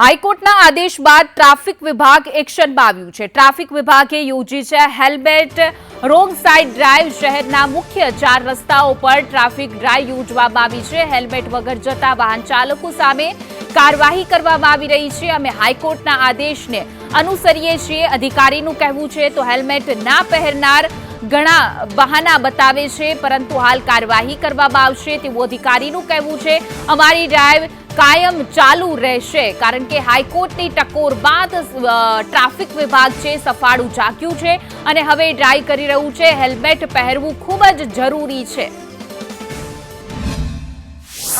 હાઈકોર્ટના આદેશ બાદ ટ્રાફિક વિભાગ એક્શનમાં આવ્યું છે. ટ્રાફિક વિભાગે યોજી છે હેલ્મેટ, રોંગ સાઇડ ડ્રાઈવ શહેરના મુખ્ય ચાર રસ્તાઓ પર ટ્રાફિક ડ્રાઈવ યોજવામાં આવી છે. હેલ્મેટ વગર જતા વાહન ચાલકો સામે કાર્યવાહી કરવામાં આવી રહી છે અમે હાઈકોર્ટના આદેશને અનુસરીએ છીએ. અધિકારીનું કહેવું છે, તો હેલ્મેટ ના પહેરનાર ઘણા બહાના બતાવે છે, પરંતુ હાલ કાર્યવાહી કરવામાં આવશે તેવું અધિકારીનું કહેવું છે. અમારી ડ્રાઈવ કાયમ ચાલુ રહેશે, કારણ કે હાઈકોર્ટની ટકોર બાદ ટ્રાફિક વિભાગ છે, સફાળું જાગ્યું છે અને હવે ડ્રાઈવ કરી રહ્યું છે. હેલ્મેટ પહેરવું ખૂબ જ જરૂરી છે.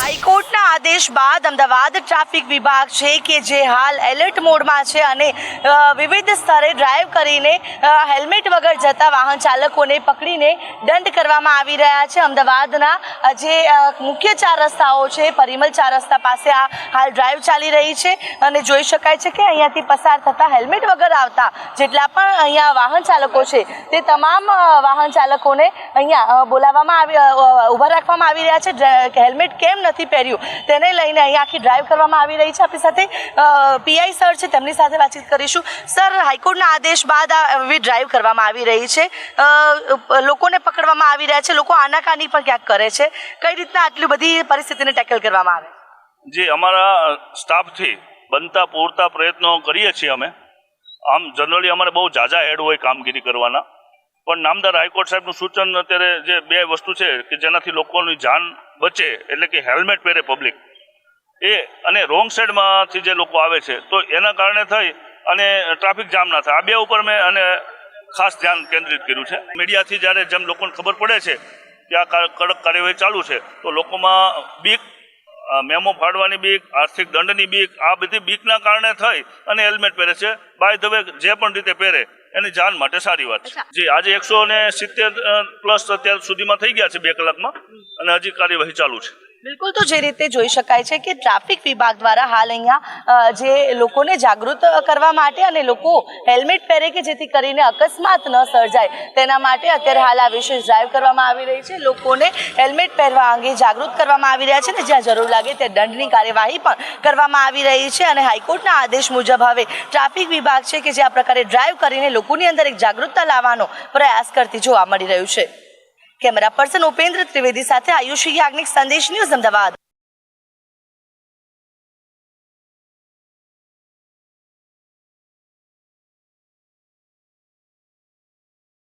હાઈકોર્ટના આદેશ બાદ અમદાવાદ ટ્રાફિક વિભાગ છે કે જે હાલ એલર્ટ મોડમાં છે અને વિવિધ સ્તરે ડ્રાઈવ કરીને હેલ્મેટ વગર જતા વાહન ચાલકોને પકડીને દંડ કરવામાં આવી રહ્યા છે. અમદાવાદના જે મુખ્ય ચાર રસ્તાઓ છે, પરિમલ ચાર રસ્તા પાસે આ હાલ ડ્રાઈવ ચાલી રહી છે અને જોઈ શકાય છે કે અહીંયાથી પસાર થતા હેલ્મેટ વગર આવતા જેટલા પણ અહીંયા વાહન ચાલકો છે તે તમામ વાહન ચાલકોને અહીંયા બોલાવવામાં આવી ઊભા રાખવામાં આવી રહ્યા છે. હેલ્મેટ કેમ નથી પહેર્યું. તેને લઈને અહીંયા આખી ડ્રાઈવ કરવામાં આવી રહી છે આપણી સાથે. પીઆઈ સર છે, તેમની સાથે વાતચીત કરીશું. સર હાઈકોર્ટના આદેશ બાદ આ એવી ડ્રાઈવ કરવામાં આવી રહી છે. લોકોને પકડવામાં આવી રહ્યા છે. લોકો આનાકાની પણ ક્યાંક કરે છે. કઈ રીતના આટલી બધી પરિસ્થિતિને ટેકલ કરવામાં આવે? જે, અમારા સ્ટાફથી બનતા, પૂરતા પ્રયત્નો કરીએ છીએ અમે. આમ જનરલી અમારે બહુ ઝાઝા હેડ હોય કામગીરી કરવાના. પણ નામદાર હાઈકોર્ટ સાહેબનું સૂચન અત્યારે જે બે વસ્તુ છે કે જેનાથી લોકોની જાન બચે એટલે કે હેલ્મેટ પહેરે પબ્લિક એ અને રોંગ સાઈડમાંથી જે લોકો આવે છે, તો એના કારણે થઈ અને ટ્રાફિક જામ ના થાય. આ બે ઉપર મેં અને ખાસ ધ્યાન કેન્દ્રિત કર્યું છે. મીડિયાથી જ્યારે જેમ લોકોને ખબર પડે છે કે આ કડક કાર્યવાહી ચાલુ છે, તો લોકોમાં બીક મેમો ફાડવાની બીક આર્થિક દંડની બીક આ બધી બીકના કારણે થઈ અને હેલ્મેટ પહેરે છે. બાય ધ વે જે પણ રીતે પહેરે એની જાન માટે સારી વાત છે. જી આજે એકસો ને સિત્તેર પ્લસ અત્યાર સુધીમાં થઈ ગયા છે બે કલાકમાં અને હજી કાર્યવાહી ચાલુ છે. બિલકુલ તો જે રીતે જોઈ શકાય છે કે ટ્રાફિક વિભાગ દ્વારા હાલ અહીંયા જે લોકોને જાગૃત કરવા માટે અને લોકો હેલ્મેટ પહેરે કે જેથી કરીને અકસ્માત ન સર્જાય, તેના માટે અત્યારે હાલ આ વિશેષ ડ્રાઈવ કરવામાં આવી રહી છે. લોકોને હેલ્મેટ પહેરવા અંગે જાગૃત કરવામાં આવી રહ્યા છે ને જ્યાં જરૂર લાગે ત્યાં દંડની કાર્યવાહી પણ કરવામાં આવી રહી છે અને હાઈકોર્ટના આદેશ મુજબ હવે ટ્રાફિક વિભાગ છે કે જે આ પ્રકારે ડ્રાઈવ કરીને લોકોની અંદર એક જાગૃતતા લાવવાનો પ્રયાસ કરતી જોવા મળી રહ્યું છે. કેમેરા પર્સન ઉપેન્દ્ર ત્રિવેદી સાથે આયુષ યાજ્ઞિક સંદેશ ન્યૂઝ અમદાવાદ.